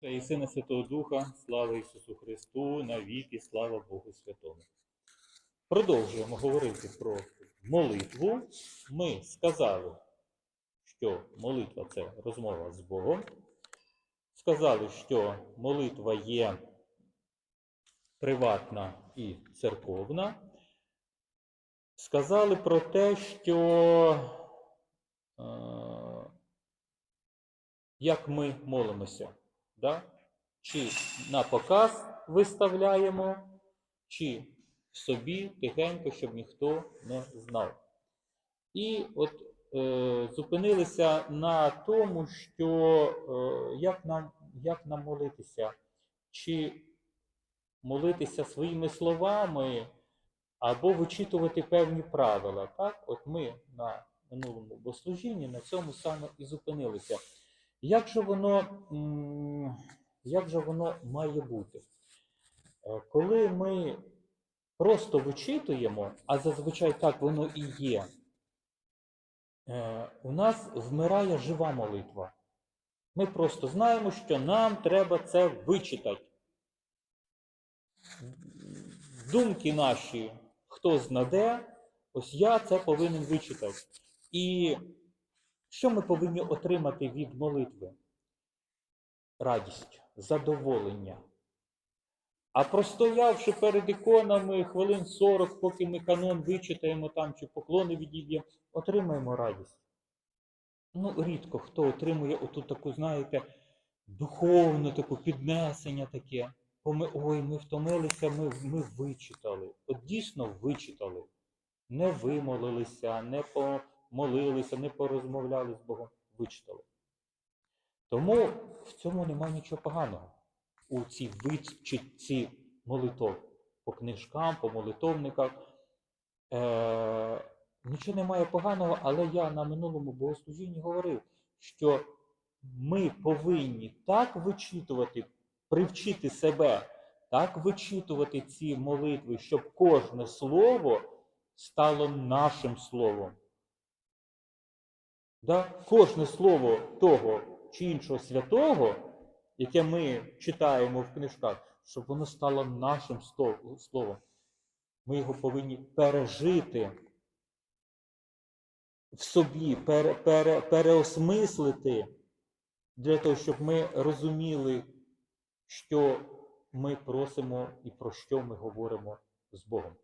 І Сина Святого Духа, слава Ісусу Христу, навіки, слава Богу Святому. Продовжуємо говорити про молитву. Ми сказали, що молитва це розмова з Богом. Сказали, що молитва є приватна і церковна. Сказали про те, що е, як ми молимося. Да? Чи на показ виставляємо, чи в собі тихенько, щоб ніхто не знав. І от е, зупинилися на тому, що е, як, нам, як нам молитися, чи молитися своїми словами, або вичитувати певні правила. Так? От ми на минулому богослужінні на цьому саме і зупинилися. Як же воно, як же воно має бути? Е, Коли ми просто вичитуємо, а зазвичай так воно і є, е, у нас вмирає жива молитва. Ми просто знаємо, що нам треба це вичитати. Думки наші, хто знаде, ось я це повинен вичитати. І що ми повинні отримати від молитви? Радість, задоволення. А простоявши перед іконами хвилин 40, поки ми канон вичитаємо там чи поклони відіб'ємо, отримаємо радість. Ну, рідко хто отримує оту таку, знаєте, духовну таку піднесення таке. Бо ми, ой, ми втомилися, ми, ми вичитали. От дійсно вичитали. Не вимолилися, не помолилися, не порозмовляли з Богом, вичитали. Тому в цьому немає нічого поганого. У цій вичитці молитов по книжкам, по молитовниках. Е, нічого немає поганого, але я на минулому богослужінні говорив, що ми повинні так вичитувати, привчити себе, так вичитувати ці молитви, щоб кожне слово стало нашим словом. Да? Кожне слово того чи іншого святого, яке ми читаємо в книжках, щоб воно стало нашим словом. Ми його повинні пережити в собі, пере, пере, переосмислити для того, щоб ми розуміли, що ми просимо і про що ми говоримо з Богом.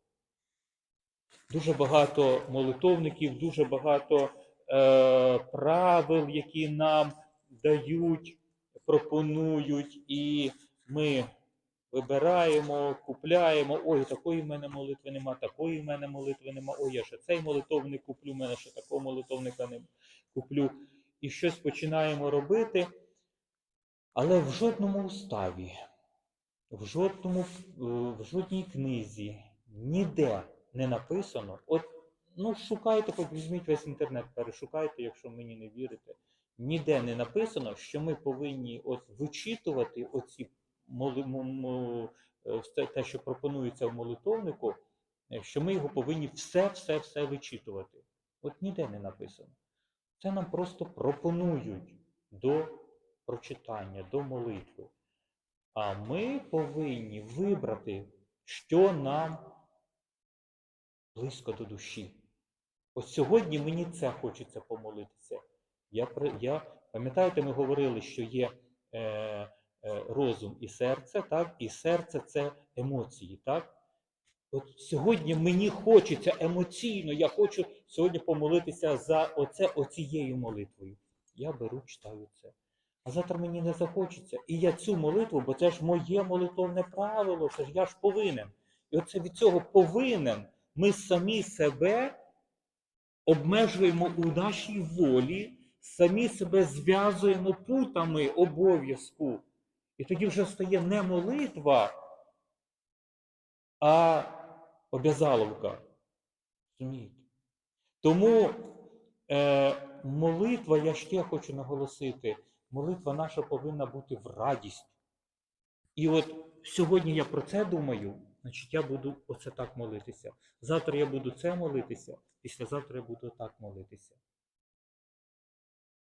Дуже багато молитовників, дуже багато правил, які нам дають, пропонують, і ми вибираємо, купляємо. Ой, такої в мене молитви нема, такої в мене молитви нема. Ой, я ще цей молитовник куплю, в мене ще такого молитовника не куплю. І щось починаємо робити, але в жодному уставі, в жодному, е, в жодній книзі, ніде не написано. От, ну, шукайте, хоч візьміть весь інтернет, перешукайте, якщо мені не вірите. Ніде не написано, що ми повинні от вичитувати оці е, те- що пропонується в молитовнику, е, що ми його повинні все, все, все вичитувати. От ніде не написано. Це нам просто пропонують до прочитання, до молитви. А ми повинні вибрати, що нам близько до душі. Ось сьогодні мені це хочеться помолитися. Я, я, пам'ятаєте, ми говорили, що є е, е, розум і серце, так? і серце це емоції. так? От сьогодні мені хочеться емоційно, я хочу сьогодні помолитися за оце оцією молитвою. Я беру, читаю це. А завтра мені не захочеться. І я цю молитву, бо це ж моє молитовне правило, це ж я ж повинен. І оце від цього повинен. Ми самі себе обмежуємо у нашій волі, самі себе зв'язуємо путами обов'язку. І тоді вже стає не молитва, а обязаловка. Тому е, молитва, я ще хочу наголосити, молитва наша повинна бути в радість. І от сьогодні я про це думаю, значить я буду оце так молитися. Завтра я буду це молитися, післязавтра я буду так молитися.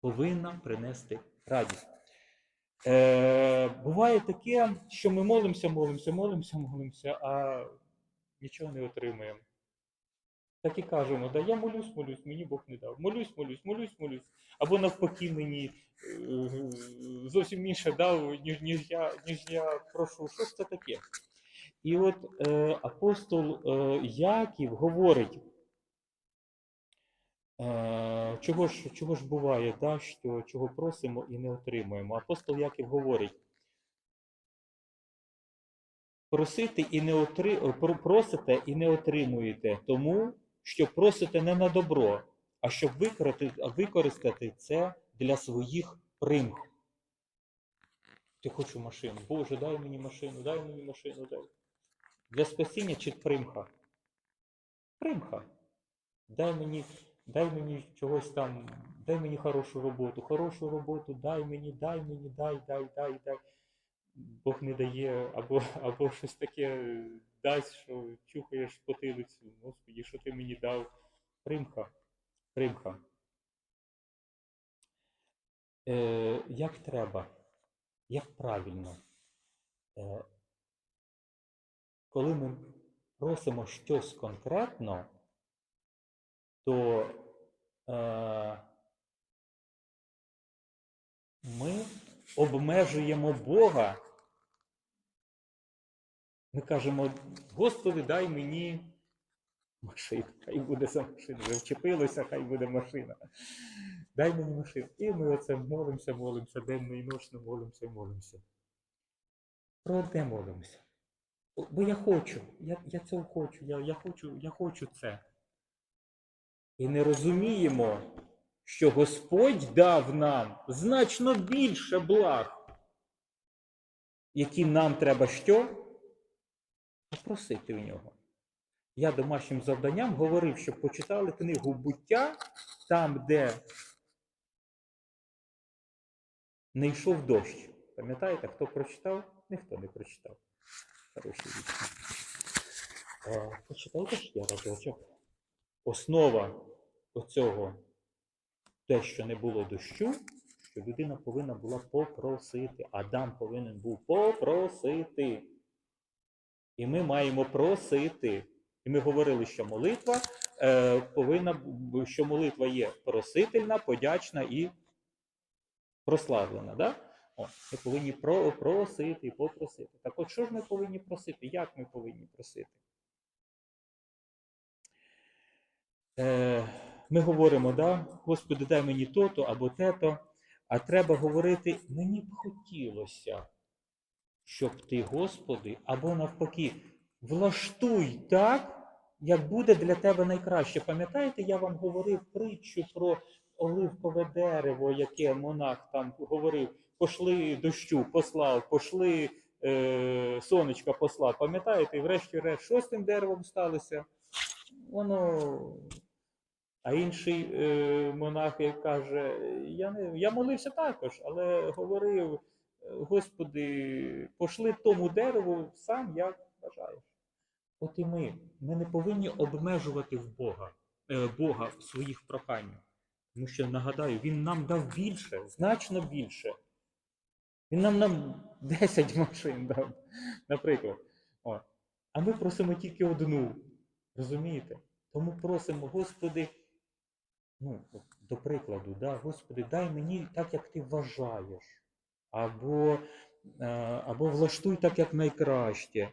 Повинна принести радість. Е, буває таке, що ми молимося, молимося, молимося, молимося, а нічого не отримуємо. Так і кажемо, да, я молюсь, молюсь, мені Бог не дав. Молюсь, молюсь, молюсь, молюсь. Або навпаки мені е, зовсім інше дав, ніж, ніж, я, ніж я прошу. Що це таке? І от е, апостол е, Яків говорить, е, чого, ж, чого ж буває, да, що чого просимо і не отримуємо. Апостол Яків говорить, просити і не отри... просите і не отримуєте, тому що просите не на добро, а щоб використати, це для своїх примх. Ти хочу машину. Боже, дай мені машину, дай мені машину, дай. Для спасіння чи примха? Примха. Дай мені, дай мені чогось там, дай мені хорошу роботу, хорошу роботу, дай мені, дай мені, дай, дай, дай, дай. Бог не дає, або, або щось таке дасть, що чухаєш потилицю. Господі, що ти мені дав? Примха. Примха. Е, як треба? Як правильно? Е, коли ми просимо щось конкретно, то е, ми обмежуємо Бога. Ми кажемо, Господи, дай мені машину. Хай буде за машину. Вже вчепилося, хай буде машина. Дай мені машину. І ми оце молимося, молимося, денно і ночно молимося, молимося. Про одне молимося. Бо я хочу, я, я цього хочу, я, я хочу, я хочу це. І не розуміємо, що Господь дав нам значно більше благ, які нам треба що? Попросити у нього. Я домашнім завданням говорив, щоб почитали книгу буття там, де не йшов дощ. Пам'ятаєте, хто прочитав? Ніхто не прочитав. Хороший вічно. Почитайте я разочок. Основа оцього, те, що не було дощу, що людина повинна була попросити. Адам повинен був попросити. І ми маємо просити. І ми говорили, що молитва е, повинна, що молитва є просительна, подячна і прославлена. Да? О, ми повинні про, просити, попросити. Так от що ж ми повинні просити? Як ми повинні просити? Е, ми говоримо, да, Господи, дай мені то-то або те-то, а треба говорити, мені б хотілося, щоб ти, Господи, або навпаки, влаштуй так, як буде для тебе найкраще. Пам'ятаєте, я вам говорив притчу про оливкове дерево, яке монах там говорив, пошли дощу, послав, пошли е, сонечка послав. Пам'ятаєте, і врешті-решт, що з тим деревом сталося? Воно. А інший е, монах каже: я, не, я молився також, але говорив, Господи, пошли тому дереву сам як бажаєш. От і ми. Ми не повинні обмежувати в Бога, е, Бога в своїх проханнях. Тому що, нагадаю, Він нам дав більше, значно більше. Він нам нам 10 машин дав, наприклад. О. А ми просимо тільки одну. Розумієте? Тому просимо, Господи, ну, до прикладу, да, Господи, дай мені так, як ти вважаєш. Або, е, або влаштуй так, як найкраще.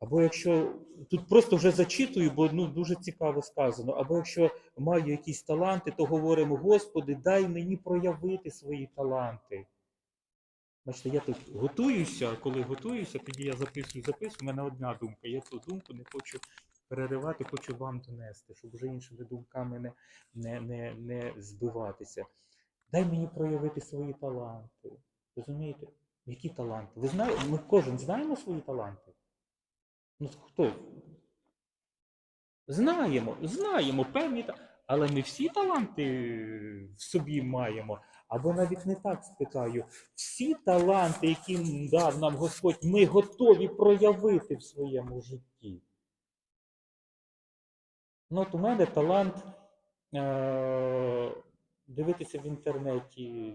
Або якщо тут просто вже зачитую, бо ну, дуже цікаво сказано. Або якщо маю якісь таланти, то говоримо, Господи, дай мені проявити свої таланти. Бачите, я тут готуюся, коли готуюся, тоді я записую, записую. У мене одна думка. Я цю думку не хочу переривати, хочу вам донести, щоб вже іншими думками не, не, не, не збиватися. Дай мені проявити свої таланти. Розумієте? Які таланти? Ви знаєте, ми кожен знаємо свої таланти? Ну хто? Знаємо, знаємо певні, але не всі таланти в собі маємо. Або навіть не так спитаю. Всі таланти, які дав нам Господь, ми готові проявити в своєму житті. Ну, от у мене талант е- дивитися в інтернеті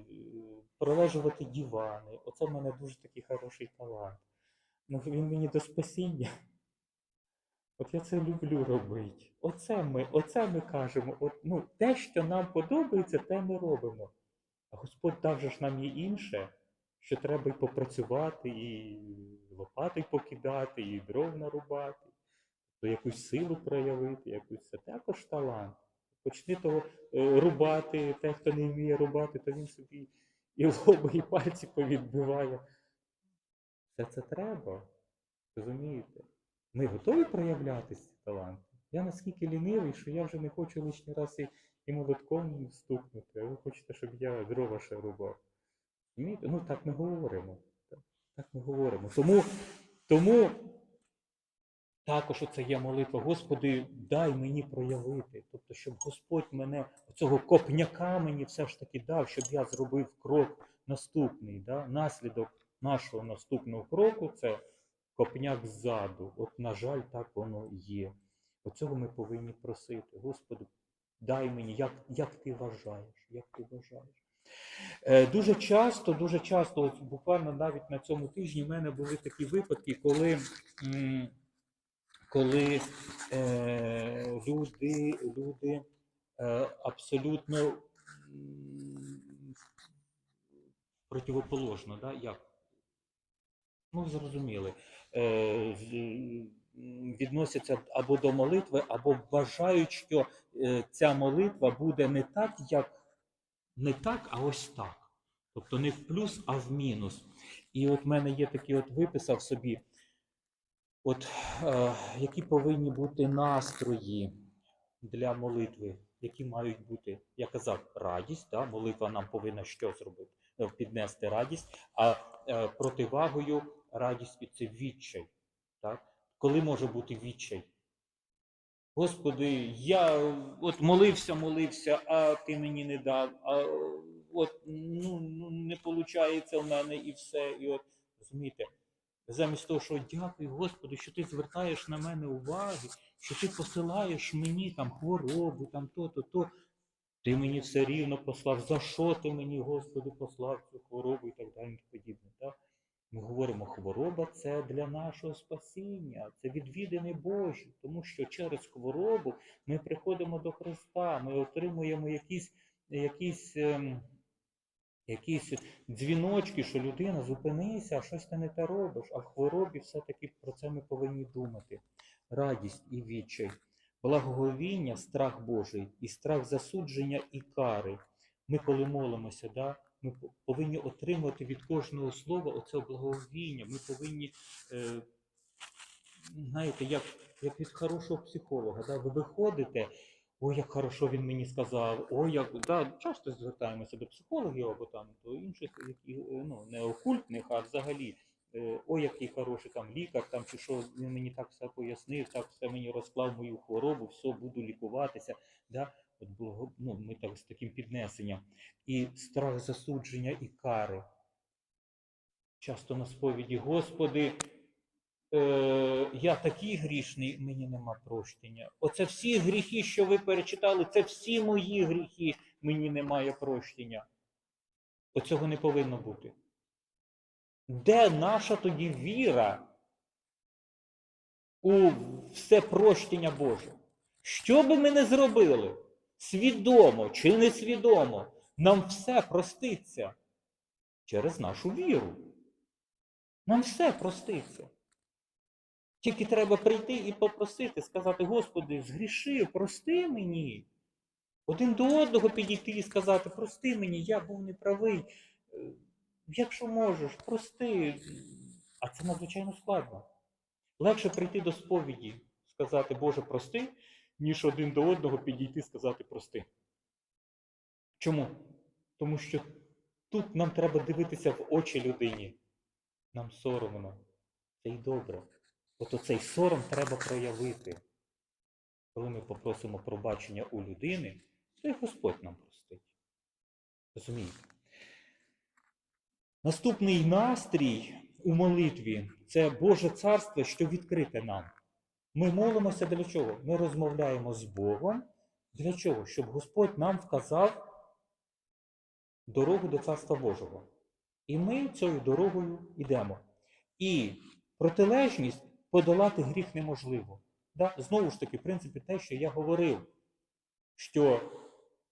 пролежувати дивани. Оце в мене дуже такий хороший талант. Ну, він мені до спасіння. От я це люблю робити. Оце ми, оце ми кажемо. От, ну, те, що нам подобається, те ми робимо. А Господь дав же ж нам і інше, що треба і попрацювати, і лопати покидати, і дров нарубати, якусь силу проявити, якусь це також талант. Почни того е, рубати, те, хто не вміє рубати, то він собі і лоби, і пальці повідбиває. Все це треба. Розумієте? Ми готові проявляти ці таланти. Я наскільки лінивий, що я вже не хочу лишній раз і, і молотком стукнути, а ви хочете, щоб я дрова ще рубав. Ну так ми говоримо. Так, так ми говоримо. Тому, тому також оце є молитва. Господи, дай мені проявити. Тобто, щоб Господь мене, цього копняка мені все ж таки дав, щоб я зробив крок наступний. Да? Наслідок нашого наступного кроку це копняк ззаду. От, на жаль, так воно є. Оцього ми повинні просити. Господи, дай мені, як, як ти вважаєш, як ти вважаєш. Е, Дуже часто, дуже часто, буквально навіть на цьому тижні в мене були такі випадки, коли, м, коли е, люди, люди е, абсолютно противоположно, да? як? Ну, зрозуміли. Е, відносяться або до молитви, або вважають, що е, ця молитва буде не так, як не так, а ось так. Тобто не в плюс, а в мінус. І от в мене є такий от виписав собі, от е, які повинні бути настрої для молитви, які мають бути, я казав, радість. Да? Молитва нам повинна що зробити? Е, Піднести радість, а е, противагою радість це відчай. Так? Коли може бути відчай? Господи, я от молився, молився, а ти мені не дав. А от ну, ну не виходить в мене і все. І от розумієте, замість того, що дякую, Господи, що ти звертаєш на мене уваги, що ти посилаєш мені там хворобу, там то-то, то. Ти мені все рівно послав. За що ти мені, Господи, послав цю хворобу і так далі і подібне. Так? Ми говоримо, хвороба це для нашого спасіння, це відвідини Божі, тому що через хворобу ми приходимо до Христа, ми отримуємо якісь, якісь, ем, якісь дзвіночки, що людина зупинися, а щось ти не те робиш. А в хворобі все-таки про це ми повинні думати. Радість і відчай, благоговіння, страх Божий, і страх засудження і кари. Ми коли молимося, да, ми повинні отримати від кожного слова оце благовіння. Ми повинні, е, знаєте, як, як від хорошого психолога. Да? Ви виходите, ой, як хорошо він мені сказав, ой, як да, часто звертаємося до психологів або там до інших, які, е, ну, не окультних, а взагалі. е, Ой, який хороший там лікар, там чи що він мені так все пояснив, так все мені розклав мою хворобу, все буду лікуватися. Да? От було, ну, ми так з таким піднесенням і страх засудження і кари. Часто на сповіді, Господи, е, я такий грішний, мені нема прощення. Оце всі гріхи, що ви перечитали, це всі мої гріхи, мені немає прощення. Оцього не повинно бути. Де наша тоді віра у все прощення Боже? Що би ми не зробили, свідомо чи несвідомо, нам все проститься через нашу віру. Нам все проститься. Тільки треба прийти і попросити, сказати, Господи, згрішив, прости мені. Один до одного підійти і сказати, прости мені, я був неправий. Е, Якщо можеш, прости. А це надзвичайно складно. Легше прийти до сповіді, сказати, Боже, прости, ніж один до одного підійти і сказати прости. Чому? Тому що тут нам треба дивитися в очі людині. Нам соромно. Це й добре. От оцей сором треба проявити. Коли ми попросимо пробачення у людини, то й Господь нам простить. Розумієте? Наступний настрій у молитві це Боже царство, що відкрите нам. Ми молимося для чого? Ми розмовляємо з Богом. Для чого? Щоб Господь нам вказав дорогу до Царства Божого. І ми цією дорогою йдемо. І протилежність подолати гріх неможливо. Да? Знову ж таки, в принципі, те, що я говорив, що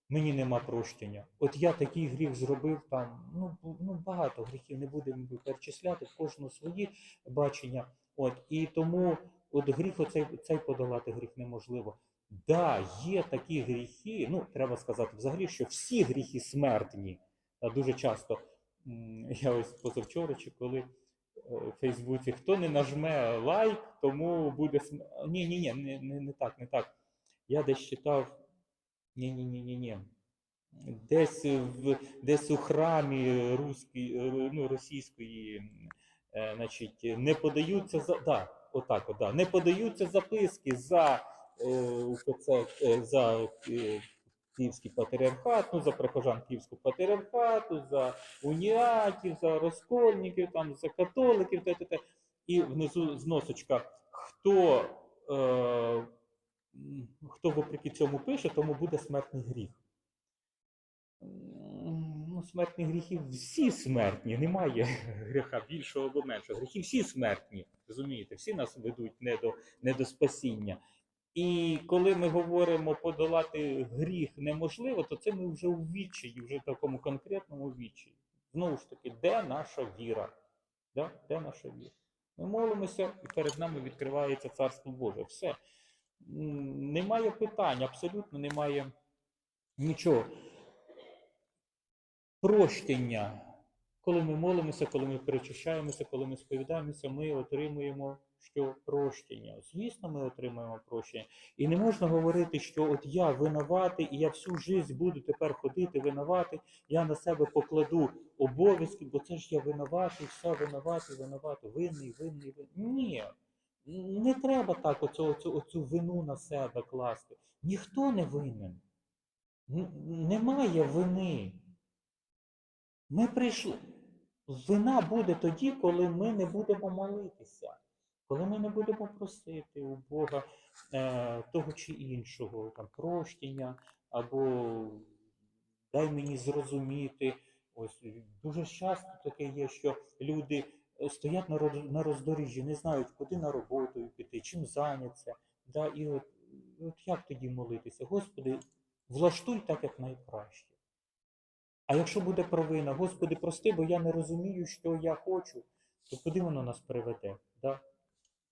мені нема прощення. От я такий гріх зробив там, ну, ну багато гріхів не будемо перечисляти, в кожного свої бачення. От, і тому от гріх оцей, цей подолати гріх неможливо. Да, є такі гріхи, ну треба сказати взагалі, що всі гріхи смертні. Дуже часто я ось позавчора, чи коли в Фейсбуці хто не нажме лайк, тому буде см... Ні, ні, ні, не, не, так, не так. Я десь читав. Ні, ні, ні, ні, ні. Десь в десь у храмі руської, е, ну, російської, е, значить, не подаються за да, отак, от, да, не подаються записки за е, УПЦ, е, за е, Київський патріархат, ну за прихожан Київського патріархату, за уніатів, за розкольників, там, за католиків, те, і внизу зносочка, хто, е, хто вопреки цьому пише, тому буде смертний гріх. Ну, смертні гріхи всі смертні, немає гріха більшого або меншого. Гріхи всі смертні, розумієте, всі нас ведуть не до, не до спасіння. І коли ми говоримо подолати гріх неможливо, то це ми вже у відчаї, вже в такому конкретному відчаї. Знову ж таки, де наша віра? Да? Де наша віра? Ми молимося, і перед нами відкривається Царство Боже. Все. Немає питань, абсолютно немає нічого. Прощення. Коли ми молимося, коли ми перечищаємося, коли ми сповідаємося, ми отримуємо що прощення. Звісно, ми отримуємо прощення. І не можна говорити, що от я винуватий, і я всю життя буду тепер ходити винуватий, я на себе покладу обов'язки, бо це ж я винуватий, все винуватий, винуватий, винний, винний, винний. Ні. Не треба так оцю, оцю, оцю вину на себе класти. Ніхто не винен. Немає вини. Ми прийшли. Вина буде тоді, коли ми не будемо молитися, коли ми не будемо просити у Бога е, того чи іншого, там, прощення, або дай мені зрозуміти. Ось дуже часто таке є, що люди е, стоять на, роздоріжжі, не знають, куди на роботу піти, чим зайняться. Да, і от, от як тоді молитися? Господи, влаштуй так, як найкраще. А якщо буде провина, Господи, прости, бо я не розумію, що я хочу, то куди воно нас приведе? Да?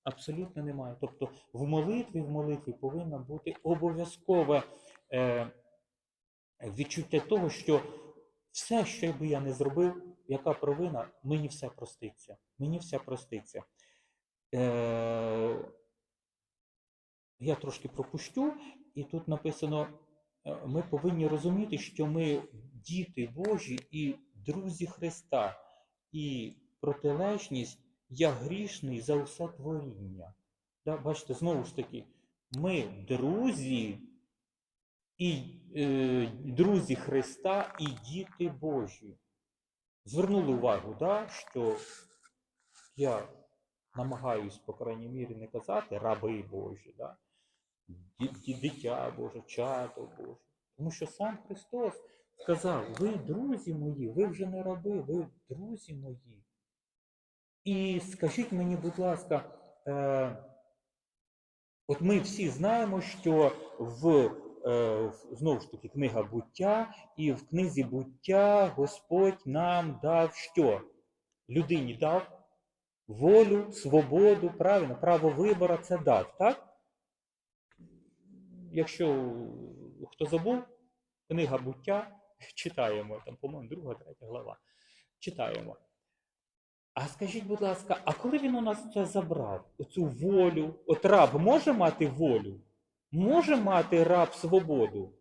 Абсолютно немає. Тобто в молитві, в молитві повинна бути обов'язкове е, відчуття того, що все, що би я не зробив, яка провина, мені все проститься. Мені все проститься. Е, я трошки пропущу, і тут написано: е, ми повинні розуміти, що ми діти Божі і друзі Христа, і протилежність я грішний за усе творіння. Да, бачите, знову ж таки, ми друзі і е, друзі Христа і діти Божі. Звернули увагу, да, що я намагаюсь, по крайній мірі, не казати раби Божі, да? дитя Боже, чато Боже. Тому що сам Христос сказав: ви друзі мої, ви вже не раби, ви друзі мої. І скажіть мені, будь ласка, е, от ми всі знаємо, що в, е, знову ж таки книга буття, і в книзі буття Господь нам дав що? Людині дав волю, свободу, правильно, право вибору це дав, так? Якщо хто забув, книга буття читаємо, там, по-моєму, друга, третя глава. Читаємо. А скажіть, будь ласка, а коли він у нас це забрав? Оцю волю? От раб може мати волю? Може мати раб свободу?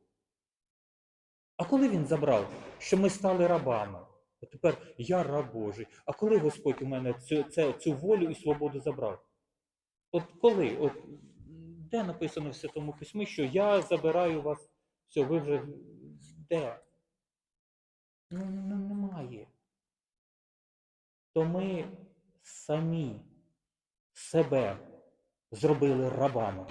А коли він забрав, що ми стали рабами? А тепер я раб Божий. А коли Господь у мене цю, це, цю волю і свободу забрав? От коли? От, де написано в Святому Письмі, що я забираю вас, все, ви вже де? Ну, ну немає. То ми самі себе зробили рабами.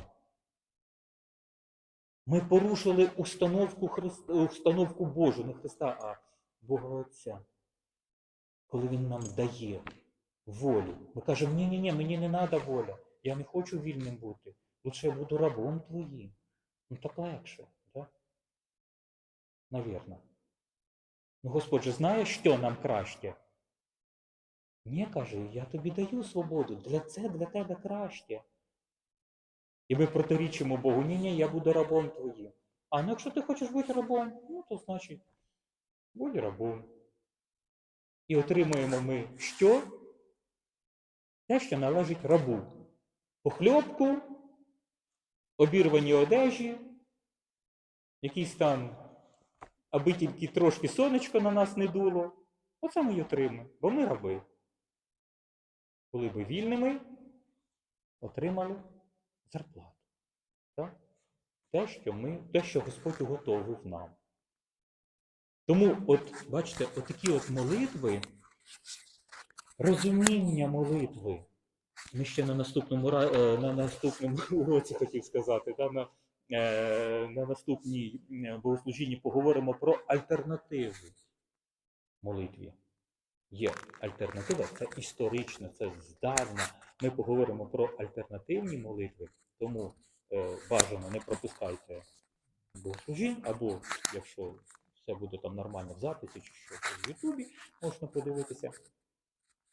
Ми порушили установку, Христ... установку Божу, не Христа, а Бога Отця, коли Він нам дає волю. Ми кажемо, ні, ні, ні, мені не треба воля. Я не хочу вільним бути. Лучше я буду рабом твоїм. Ну так легше, так? Навірно. Ну, Господь же знає, що нам краще. Ні, каже, я тобі даю свободу. Для це для тебе краще. І ми протирічимо Богу, ні, ні, я буду рабом твоїм. А ну якщо ти хочеш бути рабом, ну то значить, будь рабом. І отримуємо ми що? Те, що належить рабу. Похльопку, обірвані одежі, якісь там, аби тільки трошки сонечко на нас не дуло. Оце ми й отримаємо, бо ми раби. Коли би вільними, отримали зарплату. Так? Те, що ми, те, що Господь уготовив нам. Тому, от, бачите, отакі от молитви, розуміння молитви. Ми ще на наступному, е, на наступному уроці хотів сказати, та, на, е, на наступній е, богослужінні поговоримо про альтернативу молитві. Є альтернатива, це історично, це здавна. Ми поговоримо про альтернативні молитви, тому е, бажано не пропускайте богослужінь, або якщо все буде там нормально в записі чи що в Ютубі, можна подивитися.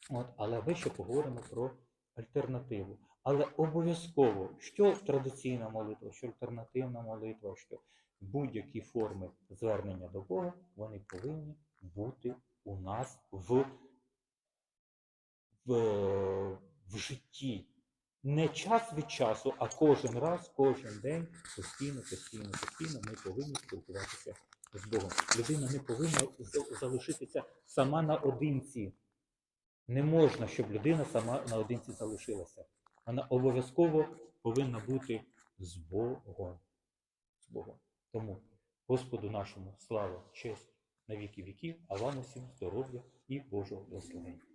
От, але ми ще поговоримо про альтернативу. Але обов'язково, що традиційна молитва, що альтернативна молитва, що будь-які форми звернення до Бога, вони повинні бути у нас в, в, в житті. Не час від часу, а кожен раз, кожен день, постійно, постійно, постійно ми повинні спілкуватися з Богом. Людина не повинна залишитися сама наодинці. Не можна, щоб людина сама наодинці залишилася. Вона обов'язково повинна бути з Богом. З Богом. Тому Господу нашому слава, честь на віки віків, а вам усім здоров'я і Божого благословення.